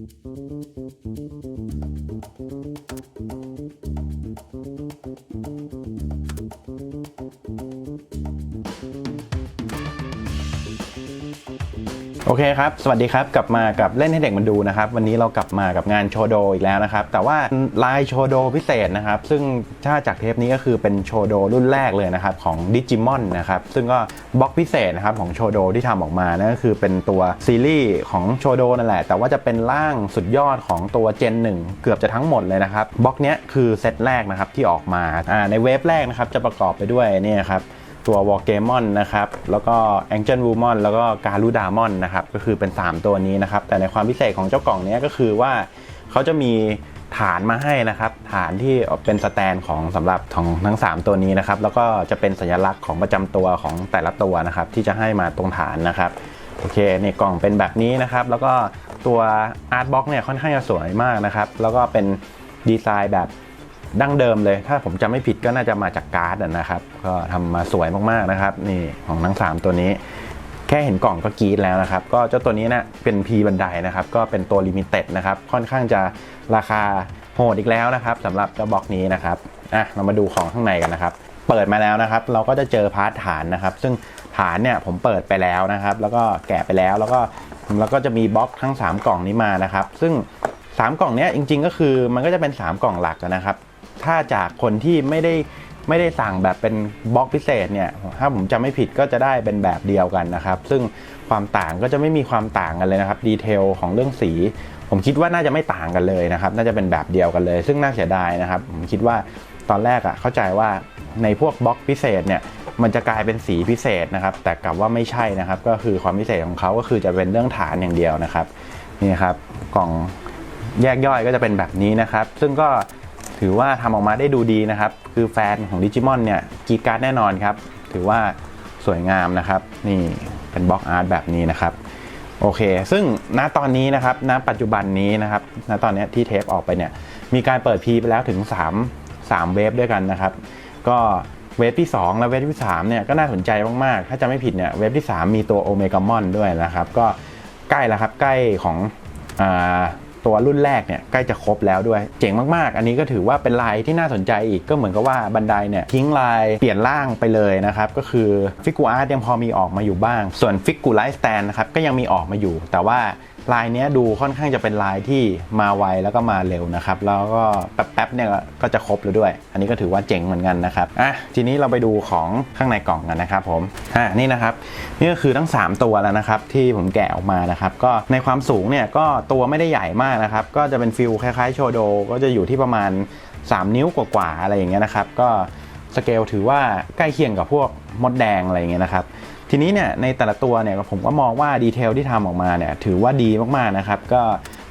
Música โอเคครับ สวัสดีครับ กลับมากับเล่นให้เด็กมันดูนะครับ วันนี้เรากลับมากับงานโชโดอีกแล้วนะครับ แต่ว่าลายโชโดพิเศษนะครับ ซึ่งถ้าจากเทปนี้ก็คือเป็นโชโดรุ่นแรกเลยนะครับ ของดิจิมอนนะครับ ซึ่งก็บล็อกพิเศษนะครับของโชโดที่ทำออกมานั่นก็คือเป็นตัวซีรีส์ของโชโดนั่นแหละ แต่ว่าจะเป็นร่างสุดยอดของตัวเจน1 เกือบจะทั้งหมดเลยนะครับบล็อกเนี้ยคือเซตแรกนะครับที่ออกมาในเวฟแรกนะครับจะประกอบไปด้วยเนี่ยครับ ตัววอลเกมอนนะครับ แล้วก็แองเจิลวูมอนแล้วก็การูดามอนนะครับ ก็คือเป็น 3 ตัวนี้นะครับ แต่ในความพิเศษของเจ้ากล่องนี้ก็คือว่าเขาจะมีฐานมาให้นะครับ ฐานที่เป็นสแตนของสำหรับของทั้ง 3 ตัวนี้นะครับ แล้วก็จะเป็นสัญลักษณ์ของประจำตัวของแต่ละตัวนะครับ ที่จะให้มาตรงฐานนะครับโอเคในกล่องเป็นแบบนี้นะครับ แล้วก็ตัวอาร์ตบ็อกเนี่ยค่อนข้างจะสวยมากนะครับ แล้วก็เป็นดีไซน์แบบ ดั้งเดิมเลย ถ้าผมจำไม่ผิดก็น่าจะมาจากการ์ดนะครับ ก็ทำมาสวยมากๆนะครับ นี่ของทั้ง 3 ตัวนี้ แค่เห็นกล่องก็กรี๊ดแล้วนะครับ ก็เจ้าตัวนี้นะเป็น P บันไดนะครับ ก็เป็นตัวลิมิเต็ดนะครับ ค่อนข้างจะราคาโหดอีกแล้วนะครับสำหรับเจ้าบล็อกนี้นะครับอะเรามาดูของข้างในกันนะครับ เปิดมาแล้วนะครับ เราก็จะเจอพาร์ทฐานนะครับ ซึ่งฐานเนี่ยผมเปิดไปแล้วนะครับ แล้วก็แกะไปแล้วแล้วก็แล้วก็จะมีบล็อกทั้ง 3 กล่องนี้มานะครับ ซึ่ง 3 กล่องเนี้ยจริง ๆ ก็คือมันก็จะเป็น 3 กล่องหลักนะครับ ถ้าจากคนที่ไม่ได้ไม่ได้สั่งแบบเป็นบล็อกพิเศษเนี่ยถ้าผมจำไม่ผิดก็จะได้เป็นแบบเดียวกันนะครับ ซึ่งความต่างก็จะไม่มีความต่างกันเลยนะครับดีเทลของเรื่องสี ผมคิดว่าน่าจะไม่ต่างกันเลยนะครับ น่าจะเป็นแบบเดียวกันเลย ซึ่งน่าเสียดายนะครับ ผมคิดว่าตอนแรกอะ่ะเข้าใจว่าในพวกบล็อกพิเศษเนี่ยมันจะกลายเป็นสีพิเศษนะครับ แต่กลับว่าไม่ใช่นะครับ ก็คือความพิเศษของเขาก็คือจะเป็นเรื่องฐานอย่างเดียวนะครับนี่ครับกล่องแยกย่อยก็จะเป็นแบบนี้นะครับ ซึ่งก็ ถือว่าทำออกมาได้ดูดีนะครับ คือแฟนของดิจิมอนเนี่ยกีการ์ดแน่นอนครับ ถือว่าสวยงามนะครับ นี่เป็นบล็อกอาร์ตแบบนี้นะครับ โอเค ซึ่งณตอนนี้นะครับ ณ ปัจจุบันนี้นะครับ ณ ตอนนี้ที่เทปออกไปเนี่ย มีการเปิดพีไปแล้วถึง 3 3 เวฟด้วยกันนะครับ ก็เวฟที่ 2 และเวฟที่3เนี่ยก็น่าสนใจมาก ๆ ถ้าจะไม่ผิดเนี่ยเวฟที่ 3 มีตัวโอเมกามอนด้วยนะครับ ก็ใกล้แล้วครับ ใกล้ของอ่า ตัวรุ่นแรกเนี่ยใกล้จะครบแล้วด้วย เจ๋งมากๆ อันนี้ก็ถือว่าเป็นลายที่น่าสนใจอีกก็เหมือนกับว่าบันไดเนี่ยทิ้งลายเปลี่ยนร่างไปเลยนะครับ ก็คือฟิกูอาร์ตยังพอมีออกมาอยู่บ้าง ส่วนฟิกูไลท์สแตนนะครับก็ยังมีออกมาอยู่ แต่ว่า ลายนี้ดูค่อนข้างจะเป็นลายที่มาไวแล้วก็มาเร็วนะครับ แล้วก็แป๊บๆเนี่ยก็จะครบแล้วด้วย อันนี้ก็ถือว่าเจ๋งเหมือนกันนะครับอะทีนี้เราไปดูของข้างในกล่องกันนะครับผมอะนี่นะครับนี่ก็คือทั้ง 3 ตัวแล้วนะครับที่ผมแกะออกมานะครับก็ในความสูงเนี่ยก็ตัวไม่ได้ใหญ่มากนะครับก็จะเป็นฟิลคล้ายๆโชโดก็จะอยู่ที่ประมาณ 3 นิ้วกว่าๆอะไรอย่างเงี้ยนะครับก็สเกลถือว่าใกล้เคียงกับพวกมดแดงอะไรอย่างเงี้ยนะครับ ทีนี้เนี่ยในแต่ละตัวเนี่ยผมก็มองว่าดีเทลที่ทำออกมาเนี่ยถือว่าดีมากๆนะครับ ก็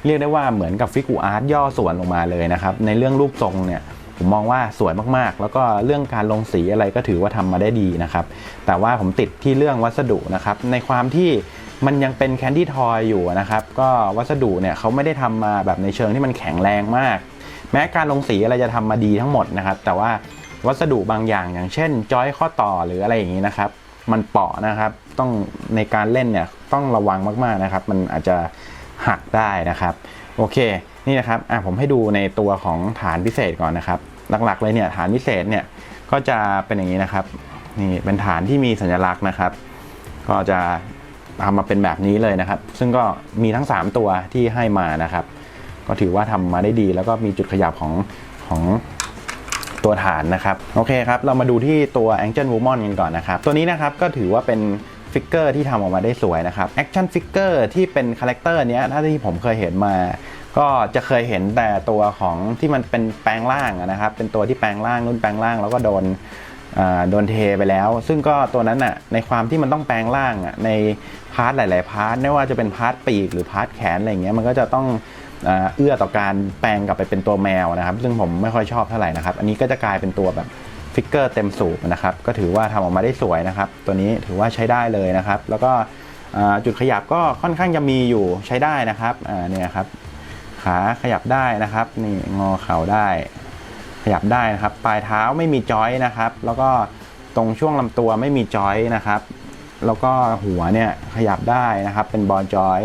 เรียกได้ว่าเหมือนกับฟิกูอาร์ตย่อส่วนลงมาเลยนะครับ ในเรื่องรูปทรงเนี่ยผมมองว่าสวยมากๆ แล้วก็เรื่องการลงสีอะไรก็ถือว่าทำมาได้ดีนะครับ แต่ว่าผมติดที่เรื่องวัสดุนะครับ ในความที่มันยังเป็นแคนดี้ทอยอยู่นะครับ ก็วัสดุเนี่ยเขาไม่ได้ทำมาแบบในเชิงที่มันแข็งแรงมาก แม้การลงสีอะไรจะทำมาดีทั้งหมดนะครับ แต่ว่าวัสดุบางอย่างอย่างเช่นจอยข้อต่อหรืออะไรอย่างนี้นะครับ มันเปาะนะครับ ต้องในการเล่นเนี่ยต้องระวังมากๆนะครับ มันอาจจะหักได้นะครับ โอเคนี่นะครับอะผมให้ดูในตัวของฐานพิเศษก่อนนะครับ หลักๆเลยเนี่ยฐานพิเศษเนี่ยก็จะเป็นอย่างนี้นะครับนี่เป็นฐานที่มีสัญลักษณ์นะครับ ก็จะทำมาเป็นแบบนี้เลยนะครับ ซึ่งก็มีทั้ง 3 ตัวที่ให้มานะครับ ก็ถือว่าทำมาได้ดีแล้วก็มีจุดขยับของของ ตัวฐานนะครับ โอเคครับ เรามาดูที่ตัว Angel Woman กันก่อนนะครับ ตัวนี้นะครับก็ถือว่าเป็นฟิกเกอร์ที่ทำออกมาได้สวยนะครับ Action Figure ที่เป็นคาแรคเตอร์เนี้ยถ้าที่ผมเคยเห็นมาก็จะเคยเห็นแต่ตัวของที่มันเป็นแปลงร่างนะครับ เป็นตัวที่แปลงร่างรุ่นแปลงร่างแล้วก็โดนอ่าโดนเทไปแล้ว ซึ่งก็ตัวนั้นน่ะในความที่มันต้องแปลงร่างอะในพาร์ทหลาย ๆ พาร์ทไม่ว่าจะเป็นพาร์ทปีกหรือพาร์ทแขนอะไรเงี้ยมันก็จะต้อง เอื้อต่อการแปลงกลับไปเป็นตัวแมวนะครับ ซึ่งผมไม่ค่อยชอบเท่าไหร่นะครับ อันนี้ก็จะกลายเป็นตัวแบบฟิกเกอร์เต็มสูบนะครับ ก็ถือว่าทำออกมาได้สวยนะครับ ตัวนี้ถือว่าใช้ได้เลยนะครับ แล้วก็จุดขยับก็ค่อนข้างจะมีอยู่ใช้ได้นะครับเนี่ยครับ ขาขยับได้นะครับ นี่งอเข่าได้ ขยับได้นะครับ ปลายเท้าไม่มีจอยนะครับ แล้วก็ตรงช่วงลำตัวไม่มีจอยนะครับ แล้วก็หัวเนี่ยขยับได้นะครับ เป็นบอลจอย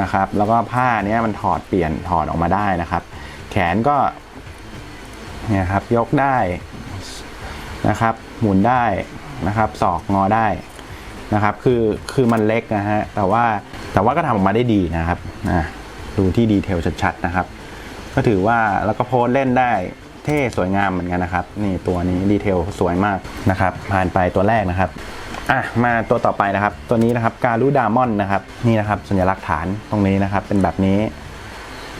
นะครับ แล้วก็ผ้าเนี้ยมันถอดเปลี่ยนถอดออกมาได้นะครับ แขนก็เนี่ยครับยกได้นะครับ หมุนได้นะครับศอกงอได้นะครับ คือคือมันเล็กนะฮะแต่ว่าแต่ว่าก็ทำออกมาได้ดีนะครับอะดูที่ดีเทลชัดๆนะครับ ก็ถือว่าแล้วก็โพสเล่นได้เท่สวยงามเหมือนกันนะครับ นี่ตัวนี้ดีเทลสวยมากนะครับ ผ่านไปตัวแรกนะครับ อะมาตัวต่อไปนะครับ ตัวนี้นะครับการูดามอนนะครับ นี่นะครับ สัญลักษณ์ฐานตรงนี้นะครับ เป็นแบบนี้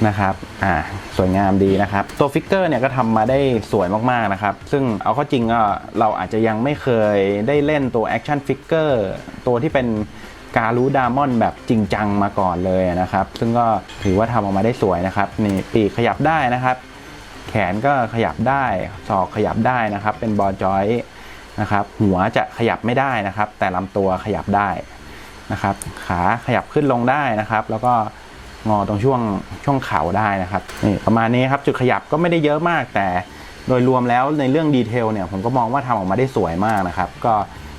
นะครับอ่าสวยงามดีนะครับ ตัวฟิกเกอร์เนี่ยก็ทำมาได้สวยมากๆนะครับ ซึ่งเอาเข้าจริงก็เราอาจจะยังไม่เคยได้เล่นตัวแอคชั่นฟิกเกอร์ตัวที่เป็นการูดามอนแบบจริงจังมาก่อนเลยนะครับ ซึ่งก็ถือว่าทำออกมาได้สวยนะครับ นี่ปีกขยับได้นะครับ แขนก็ขยับได้ศอกขยับได้นะครับ เป็นบอลจอย นะครับหัวจะขยับไม่ได้นะครับ แต่ลำตัวขยับได้นะครับ ขาขยับขึ้นลงได้นะครับ แล้วก็งอตรงช่วงช่วงเข่าได้นะครับนี่ประมาณนี้ครับจุดขยับก็ไม่ได้เยอะมาก แต่โดยรวมแล้วในเรื่องดีเทลเนี่ยผมก็มองว่าทำออกมาได้สวยมากนะครับ ก็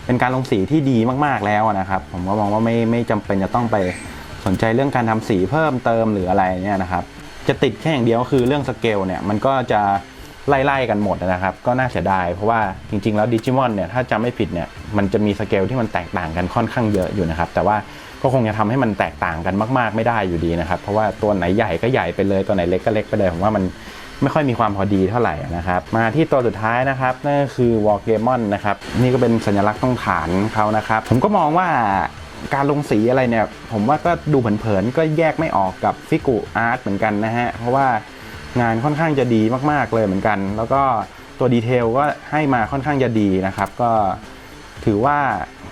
เป็นการลงสีที่ดีมากๆแล้วนะครับ ผมก็มองว่าไม่ไม่จำเป็นจะต้องไปสนใจเรื่องการทำสีเพิ่มเติมหรืออะไรเนี่ยนะครับ จะติดแค่อย่างเดียวก็คือเรื่องสเกลเนี่ยมันก็จะ ไล่ๆกันหมดนะครับ ก็น่าเสียดาย เพราะว่าจริงๆ แล้วดิจิมอนเนี่ยถ้าจำไม่ผิดเนี่ยมันจะมีสเกลที่มันแตกต่างกันค่อนข้างเยอะอยู่นะครับ แต่ว่าก็คงจะทำให้มันแตกต่างกันมากๆ ไม่ได้อยู่ดีนะครับ เพราะว่าตัวไหนใหญ่ก็ใหญ่ไปเลยตัวไหนเล็กก็เล็กไปเลยผมว่ามันไม่ค่อยมีความพอดีเท่าไหร่นะครับ มาที่ตัวสุดท้ายนะครับนั่นก็คือวอลเกมอนนะครับนี่ก็เป็นสัญลักษณ์ต้องฐานเขานะครับ ผมก็มองว่าการลงสีอะไรเนี่ย ผมว่าก็ดูเผินๆก็แยกไม่ออกกับฟิกุอาร์ตเหมือนกันนะฮะเพราะว่า งานค่อนข้างจะดีมาก ๆเลยเหมือนกัน แล้วก็ตัวดีเทลก็ให้มาค่อนข้างจะดีนะครับ ก็ถือว่า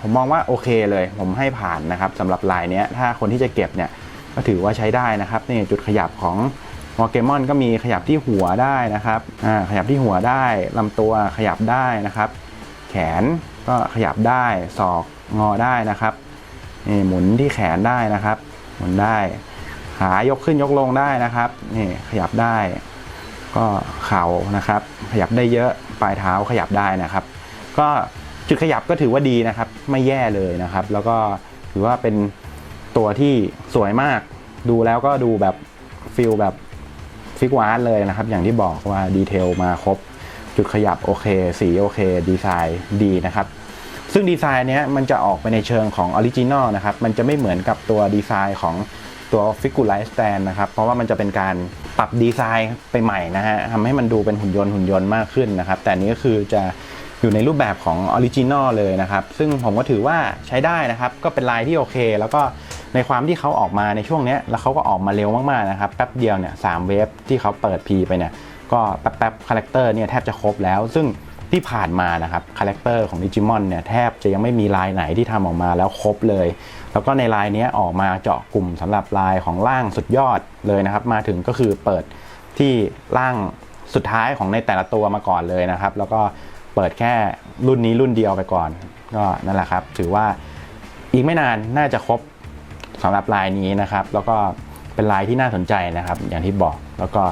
ผมมองว่าโอเคเลย ผมให้ผ่านนะครับสำหรับลายเนี้ยถ้าคนที่จะเก็บเนี่ยก็ถือว่าใช้ได้นะครับนี่จุดขยับของวอเกมอนก็มีขยับที่หัวได้นะครับอ่าขยับที่หัวได้ลำตัวขยับได้นะครับ แขนก็ขยับได้ศอกงอได้นะครับนี่หมุนที่แขนได้นะครับ หมุนได้ ขายกขึ้นยกลงได้นะครับนี่ขยับได้ ก็เข่านะครับ ขยับได้เยอะปลายเท้าขยับได้นะครับ ก็จุดขยับก็ถือว่าดีนะครับ ไม่แย่เลยนะครับ แล้วก็ถือว่าเป็นตัวที่สวยมาก ดูแล้วก็ดูแบบฟิลแบบฟิกวาร์เลยนะครับ อย่างที่บอกว่าดีเทลมาครบ จุดขยับโอเค สีโอเค ดีไซน์ดีนะครับ ซึ่งดีไซน์เนี้ยมันจะออกไปในเชิงของออริจินอลนะครับ มันจะไม่เหมือนกับตัวดีไซน์ของ ตัวฟิกูไลท์สแตนนะครับ เพราะว่ามันจะเป็นการปรับดีไซน์ไปใหม่นะฮะทำให้มันดูเป็นหุ่นยนต์หุ่นยนต์มากขึ้นนะครับ แต่นี้ก็คือจะอยู่ในรูปแบบของออริจินอลเลยนะครับ ซึ่งผมก็ถือว่าใช้ได้นะครับ ก็เป็นลายที่โอเค แล้วก็ในความที่เขาออกมาในช่วงนี้แล้วเขาก็ออกมาเร็วมากๆนะครับ แป๊บเดียวเนี่ยสามเวฟที่เขาเปิดพีไปเนี่ย ก็แป๊บๆคาแรคเตอร์เนี่ยแทบจะครบแล้ว ซึ่ง ที่ผ่านมานะครับคาแรคเตอร์ของดิจิมอนเนี่ยแทบจะยังไม่มีลายไหนที่ทำออกมาแล้วครบเลย แล้วก็ในลายนี้ออกมาเจาะกลุ่มสำหรับลายของร่างสุดยอดเลยนะครับ มาถึงก็คือเปิดที่ร่างสุดท้ายของในแต่ละตัวมาก่อนเลยนะครับ แล้วก็เปิดแค่รุ่นนี้รุ่นเดียวไปก่อน ก็นั่นแหละครับ ถือว่าอีกไม่นานน่าจะครบสำหรับลายนี้นะครับ แล้วก็เป็นลายที่น่าสนใจนะครับ อย่างที่บอก แล้วก็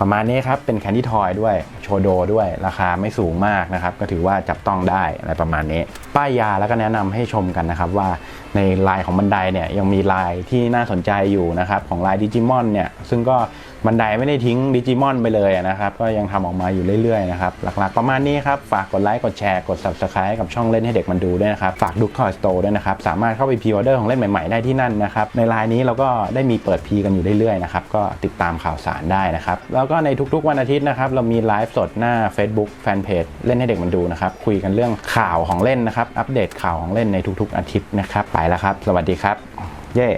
ประมาณนี้ครับ เป็นแคนดี้ทอยด้วย โชโดด้วยราคาไม่สูงมากนะครับ ก็ถือว่าจับต้องได้อะไรประมาณนี้ ป้ายยาแล้วก็แนะนำให้ชมกันนะครับว่าในลายของบันไดเนี่ยยังมีลายที่น่าสนใจอยู่นะครับของลายดิจิมอนเนี่ยซึ่งก็บันไดไม่ได้ทิ้งดิจิมอนไปเลยนะครับ ก็ยังทำออกมาอยู่เรื่อยๆนะครับหลักๆประมาณนี้ครับ ฝากกดไลค์กดแชร์กด subscribe กับช่องเล่นให้เด็กมันดูด้วยนะครับ ฝากดูคอยสโตร์ด้วยนะครับ สามารถเข้าไปพรีออเดอร์ของเล่นใหม่ๆได้ที่นั่นนะครับ ในไลน์นี้เราก็ได้มีเปิดพีกันอยู่เรื่อยๆนะครับก็ติดตามข่าวสารได้นะครับแล้วก็ในทุกๆวันอาทิตย์นะครับเรามีไลฟ์สดหน้า Facebook Fanpage เล่นให้เด็กมันดูนะครับ คุยกันเรื่องข่าวของเล่นนะครับ อัปเดตข่าวของเล่นในทุกๆอาทิตย์นะครับ ไปแล้วครับ สวัสดีครับ เย้